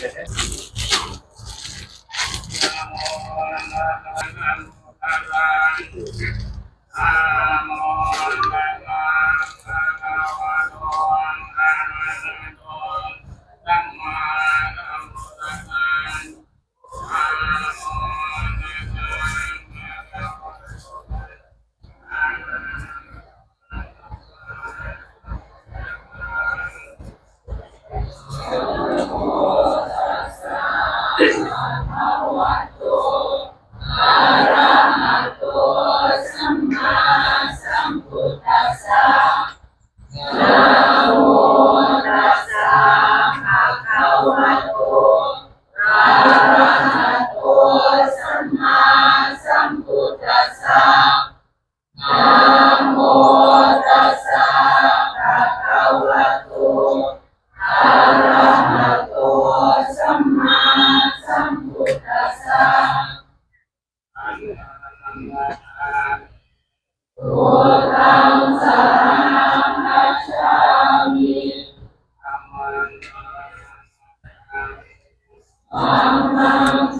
Thank you. Allah'tan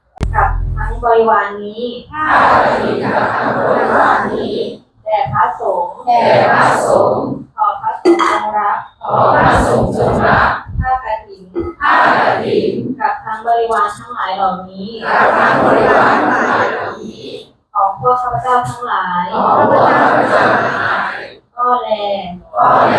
งบริวารนี้ข้าพเจ้าทั้งบริวารนี้แด่พระสงฆ์แด่พระสงฆ์ขอพระสงฆ์จงรักขอพระสงฆ์จงรักข้ากฐินข้ากฐินกับทั้งบริวารทั้งหลายเหล่านี้กับทั้งบริวารทั้งหลายเหล่านี้ของพวกข้าพเจ้าทั้งหลายของพวกข้าพเจ้าทั้งหลายก็แลก็แล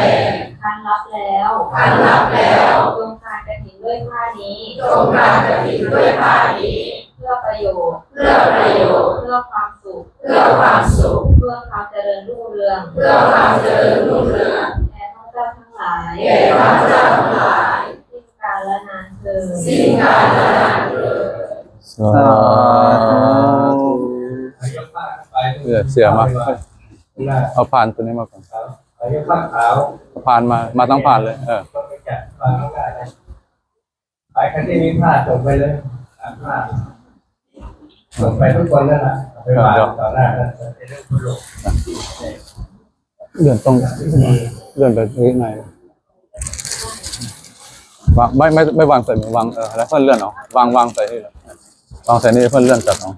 คันรับแล้วคันรับแล้วจงการกฐินด้วยผ้านี้จงการกฐินด้วยผ้านี้เพื่อประโยชน์ เพื่อประโยชน์ เพื่อความสุข เพื่อความสุข เพื่อความเจริญรุ่งเรือง เพื่อความเจริญรุ่งเรืองแก่ข้าพเจ้าทั้งหลายแก่ข้าพเจ้าทั้งหลายสิ้นกาลและนานเทอญสิ้นกาลและนานเทอญสาธุเอายกผ้าไปเสือเสือมาเอาผ่านตัวนี้มาก่อนเอายกผ้าขาวเอาผ่านมา มาต้องผ่านเลย เออก็ไปจัดผ้าไม่ได้นะไปใครที่มีผ้าส่งไปเลยอ่านผ้า ส่งไปทุกคนนั่นแหละเอาไปวางต่อหน้าแล้วจะได้คุณลงเลื่อนต้องเลื่อนไปนิดหน่อยวางไม่ไม่ไม่วางใส่มือวางเออแล้วเพื่อนเลื่อนเอาวางวางใส่นี่เลยวางใส่นี่เพื่อนเลื่อนจับเอาะ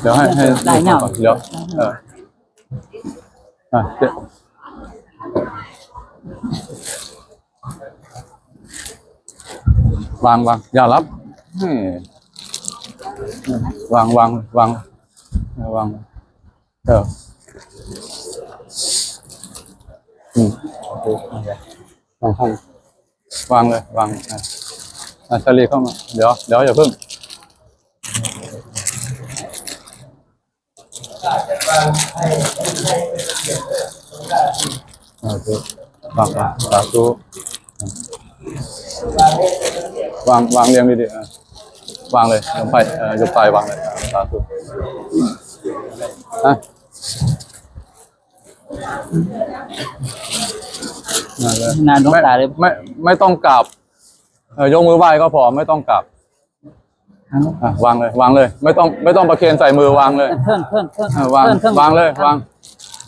เดี๋ยวให้ให้ได้แนวเดี๋ยวเอออะเดี๋ยว วางวางอย่ารับวางวางวางวางเอออืมโอเควางข้างวางเลยวางอะอะชาลีเข้ามา เดี๋ยวเดี๋ยวอย่าเพิ่งสาธุวางสาธุ วางวางเรียงดีๆอะวางเลยยกไปเอ่อยกไปวางเลยอะสาธุอะนั่นเลยนานหลวงตาเลยไม่ไม่ต้องกราบเออยกมือไหว้ก็พอไม่ต้องกราบอะวางเลยวางเลย ไม่ต้องไม่ต้องประเคนใส่มือวางเลย เพิ่นเพิ่นเพิ่นเออวางเพิ่นพิ่นวางเลยวาง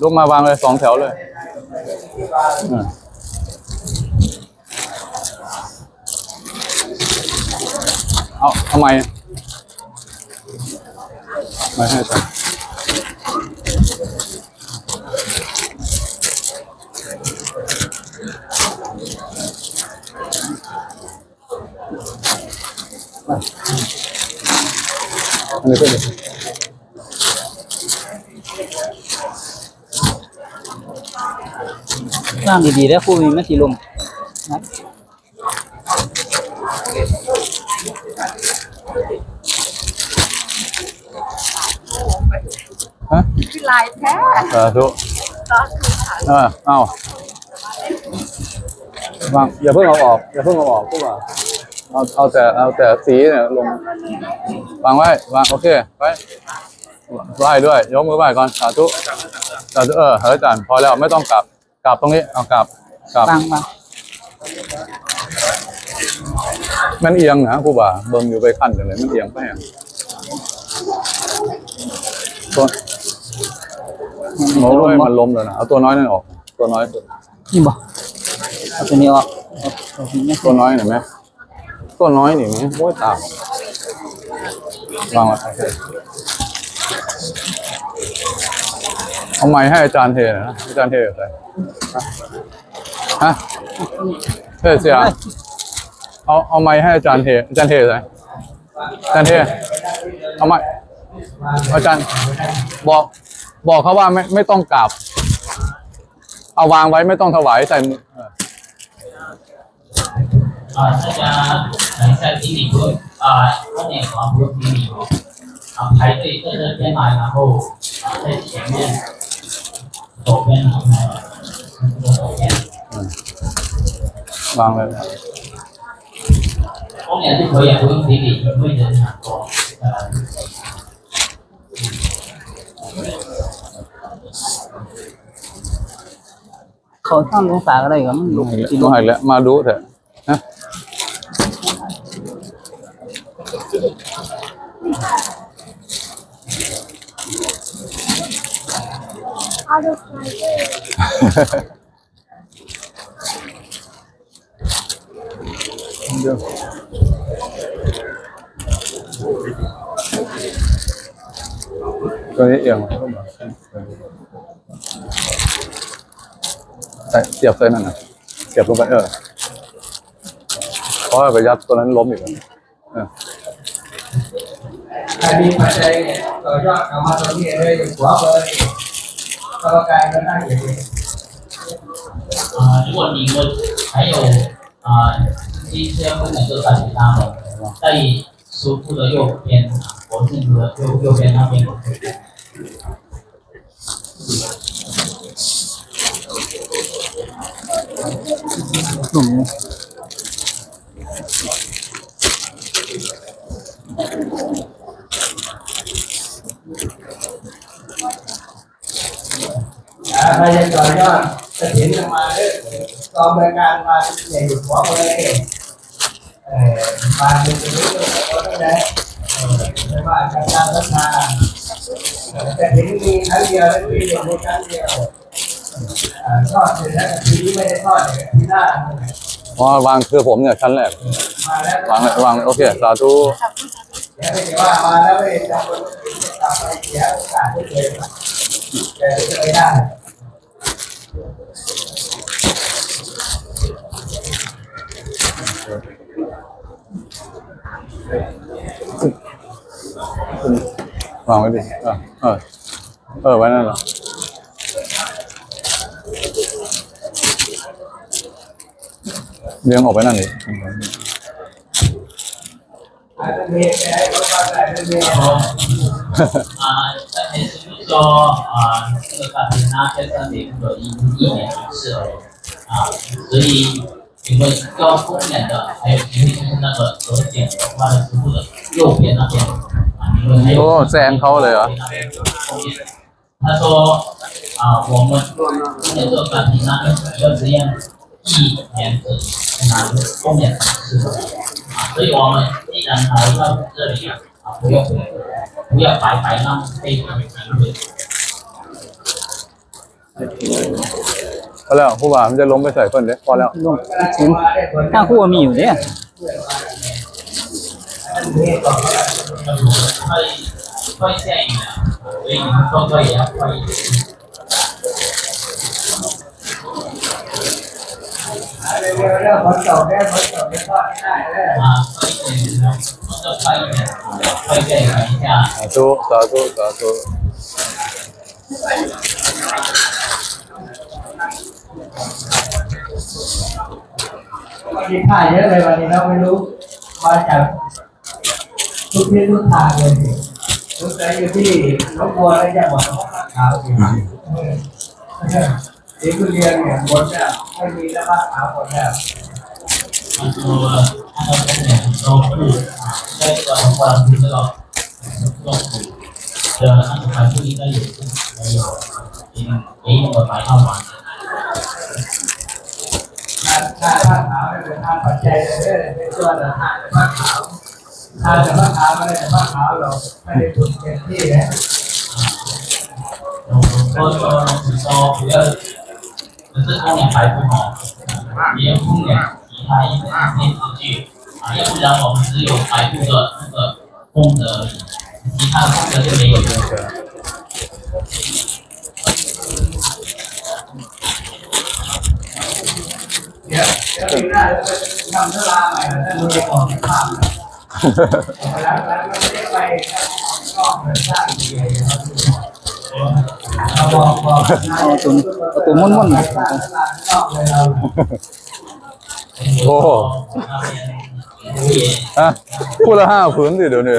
ลุกมาวางเลยสองแถวเลยเออ เอาทำไมไม่ให้จังอันนี้ก็ดีร่างดีๆแล้วครูมีไม่สีลมนะ ลายแท้สาธุเออเอาวางอย่าเพิ่งเอาออก อย่าเพิ่งเอาออกพวกว่าเอาเอาแต่เอาแต่สีเนี่ยลงวางไว้วางโอเคไปไหว้ด้วย ยกมือไหว้ก่อนสาธุสาธุเออเฮ้ยจันพอแล้วไม่ต้องกลับ กลับตรงนี้เอากลับกลับวางวางมันเอียงนะครูบ่าเบิ่งอยู่ไปขั้นกันเลยมันเอียงไปอะตัว โอ้ยมันล้มเลยนะเอาตัวน้อยนั่นออก ตัวน้อยสุดนี่บ่เอาตัวนี้ออกเอาเอาตัวนี้ตัวน้อยเห็นไหมตัวน้อยนี่มั้ยโอ้ยตามวางไว้โอเคเอาไม้ให้อาจารย์เทหนะ อาจารย์เทใส่ฮะเทเสียเอาเอาไม้ให้อาจารย์เทอาจารย์เทใส่อาจารย์เทเอาไม้อาจารย์บอก บอกเขาว่าไม่ไม่ต้องกราบ เอาวางไว้ไม่ต้องถวายใส่มือเออ 啊，大家等一下顶礼不用啊，后面啊不用顶礼哦，啊排队在这边来，然后啊在前面左边啊，左边， วางเลย 后面就可以不用顶礼，因为人很多， เขาท่านหลวงตาอะไรก็มันลลุงกอีกแล้วสีลลงมอีกแล้วมาดูเถอะนะเดี๋ยวตัวนี้เอียงเข้ามาใส่ เสียบใส่นั่นนะเสียบลงไปเออเพราะว่าไปยัดตัวนั้นล้มอีกแล้วเออ ใครมีปัจจัยเนี่ยต่อยอดเอามาตรงนี้เลยหัวเบอร์นี่กรรมการก็นั่งอย่างนี้ 啊，如果你们还有啊一些不能够感觉他们，在书库的右边，佛镜的右右边那边。 หนุ่มอ่าใครจะต่อยอดจะเห็นมาเนี่ยกองบริการมาเนี่ยอยู่หัว ทอดเสร็จแล้วทีนี้ไม่ได้ทอดเนี่ยที่หน้าเพราะวางคือผมเนี่ยชั้นแรกมาแล้ววางเลยวางเลยโอเคสาธุเดี๋ยวไม่ว่ามาแล้วไม่จำคนจะกลับไปเสียโอกาสที่เลยแต่จะไม่ได้วางไว้ดิเออเออเออไว้นั่นเหรอ เลี้ยงออกไปนั่นดิ อาจจะมีแต่ให้เขามาแต่จะมี 然后啊，在前是说啊，这个感情呢，在这里有一一年一次而已啊，所以你会高风险的，还有因为就是那个额点的话的食物的右边那边啊，你会还有 โอ้แซงเขาเลยเหรอ 他说啊，我们今年做感情呢，要实验 一年的拿后面是的啊，所以我们既然来到这里啊，不用不要白白浪费我们机会。 พอแล้วผู้บ่าวมันจะล้มไปใส่เพิ่นเด้พอแล้ว ลงชิ้นข้างคู่มีอยู่เนี่ย 会会下雨的，所以你们做作业要快一点。 เลยเวลาผลก็ถ้าค่ยาธุาธุาธุมีค่าเยอะเลยวันนี้เราไม่รู้มาจากทุกที่ทุกทางเลยทุกใจอยู่ที่รบกวนอะไรอ่างหมดขาวอยู่ที่คุณเรียนเนี่ยหมดเนี่ย ให้มีแล้วก็หาคนแล้วมันตัวถ้าเราเป็นเนี่ยเราพูดได้ตลอดความรู้ตลอดลงทุนเจอขั้นตอนที่นี้ได้อยู่ประโยชน์จริงนี่กฎหมายเข้ามาถ้าถ้าขาวเป็นท่าปัจจัยเลยเป็นตัวหน้าผ้าขาวถ้าจะผ้าขาวไม่ได้ผ้าขาวเราไม่ได้ถูกเต็มที่แล้วโอ้โหโซโซเยอะ 你说不要，只是风险排不好，连风险其他一些电视剧啊，要不然我们只有排除的那个风的而已，其他的风的就没有用的。 เดี๋ยวเดี๋ยวปีหน้าเราจะทำเวลาใหม่แล้วดูออกภาพแล้วแล้วไม่ได้ไปก็เหมือนสร้างดีเลยเราบอกบอก เอาตัว เอาตัวม้วนๆนะนมุนโอ้ฮะพูดละห้าผืนสิเดี๋ยวนี้